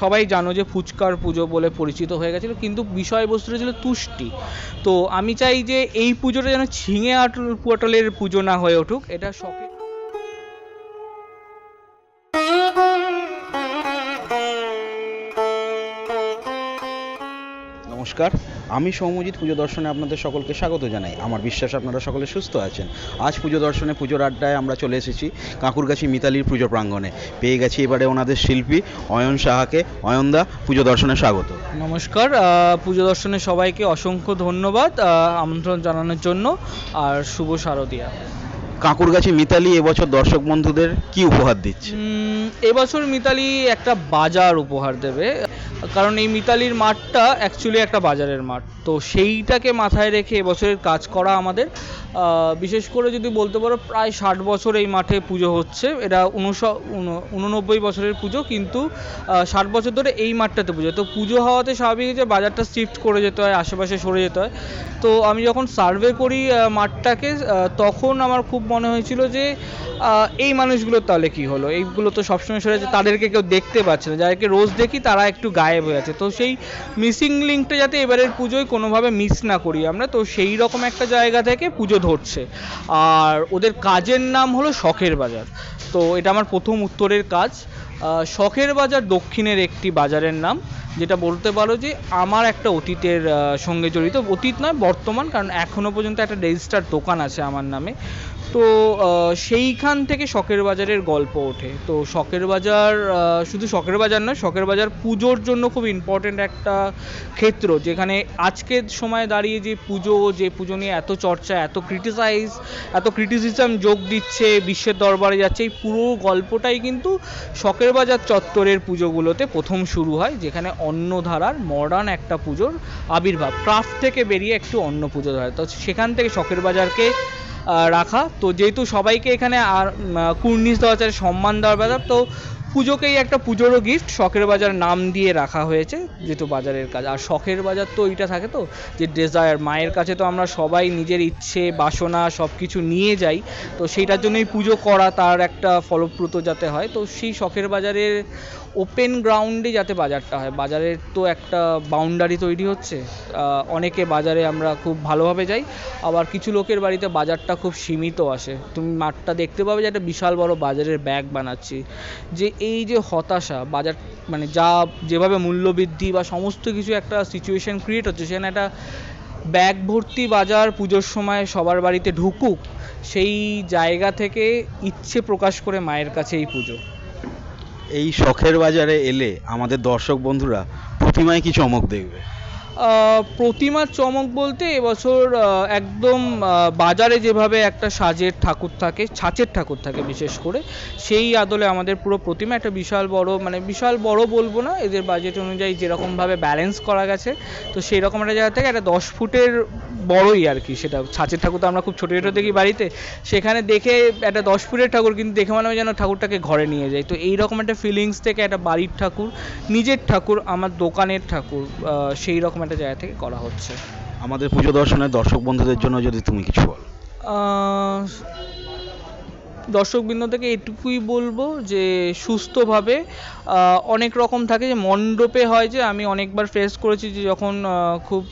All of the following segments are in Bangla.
সবাই জানো যে ফুচকার পুজো বলে পরিচিত হয়ে গেছিল, কিন্তু বিষয়বস্তুটা ছিল তুষ্টি। তো আমি চাই যে এই পুজোটা যেন ঝিঙে আটল পটলের পুজো না হয়ে উঠুক, এটা শখে নমস্কার। আমি সৌমজিৎ পুজো দর্শনে আপনাদের সকলকে স্বাগত জানাই। আমার বিশ্বাস আপনারা সকলে সুস্থ আছেন। আজ পুজো দর্শনে পুজোর আড্ডায় আমরা চলে এসেছি কাঁকুরগাছি মিতালির পুজো প্রাঙ্গণে। পেয়ে গেছি এবারে ওনাদের শিল্পী অয়ন সাহাকে। অয়নদা পুজো দর্শনে স্বাগত। নমস্কার পুজো দর্শনে সবাইকে অসংখ্য ধন্যবাদ আমন্ত্রণ জানানোর জন্য আর শুভ শারদিয়া। কাঁকুরগাছি মিতালি এবছর দর্শক বন্ধুদের কি উপহার দিচ্ছে? এবছর মিতালি একটা বাজার উপহার দেবে। কারণ এই মিতালির মাঠটা অ্যাকচুয়ালি একটা বাজারের মাঠ। তো সেইটাকে মাথায় রেখে এবছরের কাজ করা আমাদের। বিশেষ করে যদি বলতে পারো, প্রায় ষাট বছর এই মাঠে পুজো হচ্ছে। এটা উননব্বই বছরের পুজো, কিন্তু ষাট বছর ধরে এই মাঠটাতে পুজো তো পুজো হওয়াতে স্বাভাবিক যে বাজারটা শিফট করে যেতে হয়, আশেপাশে সরে যেতে হয়। তো আমি যখন সার্ভে করি মাঠটাকে তখন আমার খুব মনে হয়েছিল যে এই মানুষগুলোর তাহলে কি হলো? এইগুলো তো সবসময় সরে তাদেরকে কেউ দেখতে পাচ্ছে না। যাদেরকে রোজ দেখি, তারা একটু গায়েব হয়ে আছে। তো সেই মিসিং লিঙ্কটা যাতে এবারের পুজোয় কোনোভাবে মিস না করি আমরা, তো সেই রকম একটা জায়গা থেকে পুজো ধরছে। আর ওদের কাজের নাম হলো শখের বাজার। তো এটা আমার প্রথম উত্তরের কাজ। শখের বাজার দক্ষিণের একটি বাজারের নাম, যেটা বলতে পারো যে আমার একটা অতীতের সঙ্গে জড়িত। অতীত নয়, বর্তমান, কারণ এখনও পর্যন্ত একটা রেজিস্টার দোকান আছে আমার নামে। তো সেইখান থেকে শখের বাজারের গল্প ওঠে। তো শখের বাজার শুধু শখের বাজার নয়, শখের বাজার পুজোর জন্য খুব ইম্পর্ট্যান্ট একটা ক্ষেত্র, যেখানে আজকের সময় দাঁড়িয়ে যে পুজো যে পুজো নিয়ে এত চর্চা, এত ক্রিটিসাইজ এত ক্রিটিসিজম যোগ দিচ্ছে বিশ্বের দরবারে যাচ্ছে, এই পুরো গল্পটাই কিন্তু শখের বাজার চত্বরের পুজোগুলোতে প্রথম শুরু হয়, যেখানে অন্য ধারার মডার্ন একটা পুজোর আবির্ভাব। ক্রাফট থেকে বেরিয়ে একটু অন্য পুজো ধরে তো সেখান থেকে শখের বাজারকে রাখা। তো যেহেতু সবাইকে এখানে আর কুর্নিশ দেওয়া হচ্ছে সম্মান দেওয়ার ব্যাপার তো পুজোকেই একটা পুজোরও গিফট শখের বাজার নাম দিয়ে রাখা হয়েছে, যেহেতু বাজারের কাজ। আর শখের বাজার তো ওইটা থাকে তো, যে ডেজায়ার মায়ের কাছে তো আমরা সবাই নিজের ইচ্ছে, বাসনা সব কিছু নিয়ে যাই, তো সেইটার জন্যই পুজো করা তার একটা ফলপ্রুত যাতে হয়। তো সেই শখের বাজারের ওপেন গ্রাউন্ডে যাতে বাজারটা হয়। বাজারের তো একটা বাউন্ডারি তৈরি হচ্ছে। অনেকে বাজারে আমরা খুব ভালোভাবে যাই, আবার কিছু লোকের বাড়িতে বাজারটা খুব সীমিত আসে। তুমি মাঠটা দেখতে পাবে যে একটা বিশাল বড় বাজারের ব্যাগ বানাচ্ছি। যে এই যে হতাশা, বাজার মানে যা যেভাবে মূল্যবৃদ্ধি বা সমস্ত কিছু একটা সিচুয়েশন ক্রিয়েট হচ্ছে, সেখানে একটা ব্যাগ ভর্তি বাজার পুজোর সময় সবার বাড়িতে ঢুকুক, সেই জায়গা থেকে ইচ্ছে প্রকাশ করে মায়ের কাছে এই পুজো। এই শখের বাজারে এলে আমাদের দর্শক বন্ধুরা প্রতিমায় কি চমক দেখবে। প্রতিমার চমক বলতে এবছর একদম বাজারে যেভাবে একটা সাজের ঠাকুর থাকে, ছাঁচের ঠাকুর থাকে বিশেষ করে, সেই আদলে আমাদের পুরো প্রতিমা একটা বিশাল বড় মানে বিশাল বড় বলব না, এদের বাজেট অনুযায়ী যেরকমভাবে ব্যালেন্স করা গেছে, তো সেই রকম একটা জায়গা থেকে একটা দশ ফুটের বড়ই আর কি সেটা ছাঁচের ঠাকুর তো আমরা খুব ছোটো ছোটো দেখি বাড়িতে সেখানে দেখে একটা দশ ফুটের ঠাকুর কিন্তু দেখে মনে হয় যেন ঠাকুরটাকে ঘরে নিয়ে যাই তো এইরকম একটা ফিলিংস থেকে একটা বাড়ির ঠাকুর নিজের ঠাকুর আমার দোকানের ঠাকুর সেই রকম একটা জায়গা থেকে করা হচ্ছে। আমাদের পুজো দর্শনের দর্শক বন্ধুদের জন্য যদি তুমি কিছু বলো। দর্শকবৃন্দ থেকে এটুকুই বলব যে সুস্থভাবে অনেক রকম থাকে যে মণ্ডপে হয় যে আমি অনেকবার ফেস করেছি যে যখন খুব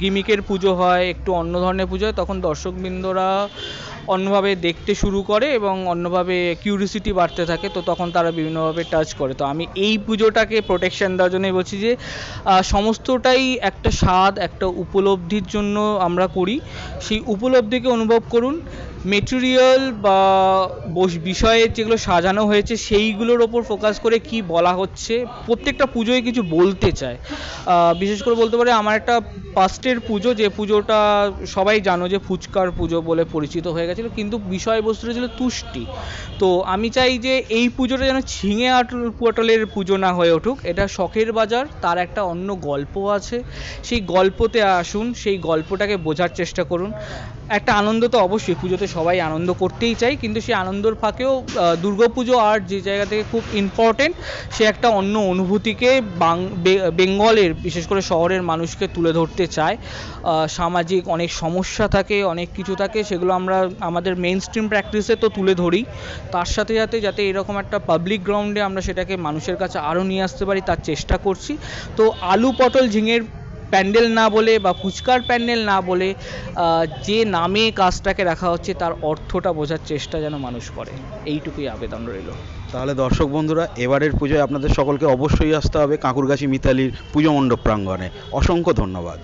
গিমিকের পুজো হয়, একটু অন্য ধরনের পুজো হয়, তখন দর্শকবৃন্দরা অন্যভাবে দেখতে শুরু করে এবং অন্যভাবে কিউরিসিটি বাড়তে থাকে, তো তখন তারা বিভিন্নভাবে টাচ করে। তো আমি এই পুজোটাকে প্রোটেকশন দেওয়ার জন্যই বলছি যে সমস্তটাই একটা স্বাদ, একটা উপলব্ধির জন্য আমরা করি। সেই উপলব্ধিকে অনুভব করুন মেটেরিয়াল বা বিষয়ে যেগুলো সাজানো হয়েছে, সেইগুলোর ওপর ফোকাস করে কি বলা হচ্ছে? প্রত্যেকটা পুজোয় কিছু বলতে চায়। বিশেষ করে বলতে পারি, আমার একটা পাস্টের পুজো, যে পুজোটা সবাই জানো যে ফুচকার পুজো বলে পরিচিত হয়ে গেছিল, কিন্তু বিষয়বস্তুটা ছিল তুষ্টি। তো আমি চাই যে এই পুজোটা যেন ছিঙে আটল পটলের পুজো না হয়ে উঠুক। এটা শখের বাজার, তার একটা অন্য গল্প আছে। সেই গল্পতে আসুন, সেই গল্পটাকে বোঝার চেষ্টা করুন। একটা আনন্দ তো অবশ্যই পুজোতে সবাই আনন্দ করতেই চাই, কিন্তু সেই আনন্দর ফাঁকেও দুর্গাপুজো আর যে জায়গা থেকে খুব ইম্পর্টেন্ট সে একটা অন্য অনুভূতিকে বেঙ্গলের, বিশেষ করে শহরের মানুষকে তুলে ধরতে চায়। সামাজিক অনেক সমস্যা থাকে, অনেক কিছু থাকে, সেগুলো আমরা আমাদের মেইন স্ট্রিম প্র্যাকটিসে তো তুলে ধরি। তার সাথে সাথে যাতে এরকম একটা পাবলিক গ্রাউন্ডে আমরা সেটাকে মানুষের কাছে আরও নিয়ে আসতে পারি, তার চেষ্টা করছি। তো আলু পটল ঝিঙের প্যান্ডেল না বলে বা ফুচকার প্যান্ডেল না বলে যে নামে কাজটাকে রাখা হচ্ছে তার অর্থটা বোঝার চেষ্টা যেন মানুষ করে। এইটুকুই আবেদন রইল। তাহলে দর্শক বন্ধুরা, এবারের পুজোয় আপনাদের সকলকে অবশ্যই আসতে হবে কাঁকুরগাছি মিতালির পুজো মণ্ডপ প্রাঙ্গণে। অসংখ্য ধন্যবাদ।